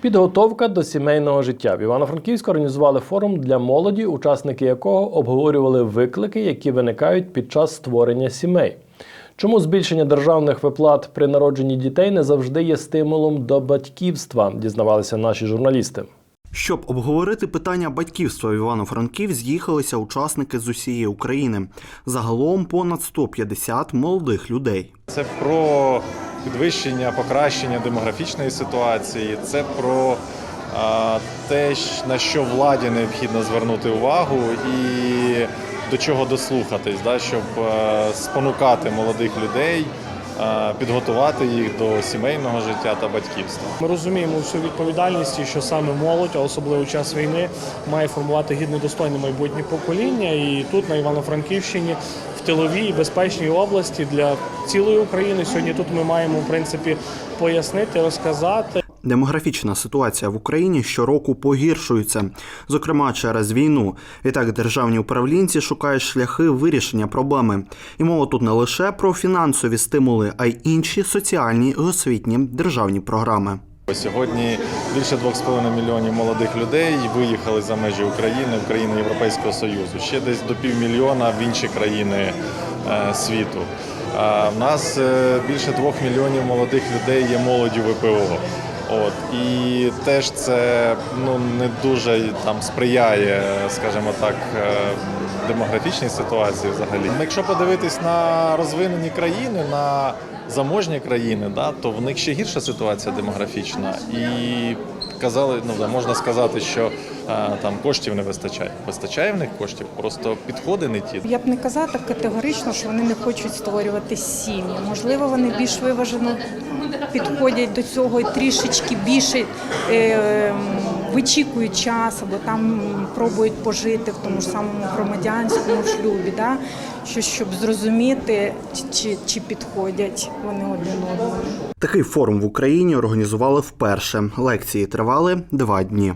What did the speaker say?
Підготовка до сімейного життя в Івано-Франківську організували форум для молоді, учасники якого обговорювали виклики, які виникають під час створення сімей. Чому збільшення державних виплат при народженні дітей не завжди є стимулом до батьківства, дізнавалися наші журналісти. Щоб обговорити питання батьківства в Івано-Франків, з'їхалися учасники з усієї України. Загалом понад 150 молодих людей. Це про підвищення, покращення демографічної ситуації, це про те, на що владі необхідно звернути увагу і до чого дослухатись, да, щоб е, спонукати молодих людей, підготувати їх до сімейного життя та батьківства. Ми розуміємо всю відповідальність, що саме молодь, а особливо час війни, має формувати гідне достойне майбутнє покоління. І тут на Івано-Франківщині, в тиловій безпечній області для цілої України. Сьогодні тут ми маємо в принципі пояснити, розказати. Демографічна ситуація в Україні щороку погіршується, зокрема через війну. І так державні управлінці шукають шляхи вирішення проблеми. І мова тут не лише про фінансові стимули, а й інші соціальні і освітні державні програми. Сьогодні більше 2,5 мільйонів молодих людей виїхали за межі України, в країни Європейського Союзу. Ще десь до півмільйона в інші країни е, світу. А в нас е, більше двох мільйонів молодих людей є молоддю ВПО. От і теж це ну не дуже там сприяє, скажімо так, е, демографічній ситуації взагалі. Якщо подивитись на розвинені країни, на заможні країни, да, то в них ще гірша ситуація демографічна. І казали, ну да, можна сказати, що е, там коштів не вистачає. Вистачає в них коштів, просто підходи не ті. Я б не казала так категорично, що вони не хочуть створювати сім'ї. Можливо, вони більш виважено підходять до цього і трішечки більше е, вичікують час або там пробують пожити в тому ж самому громадянському шлюбі, да? що, щоб зрозуміти, чи, чи підходять вони один одному. Такий форум в Україні організували вперше. Лекції тривали два дні.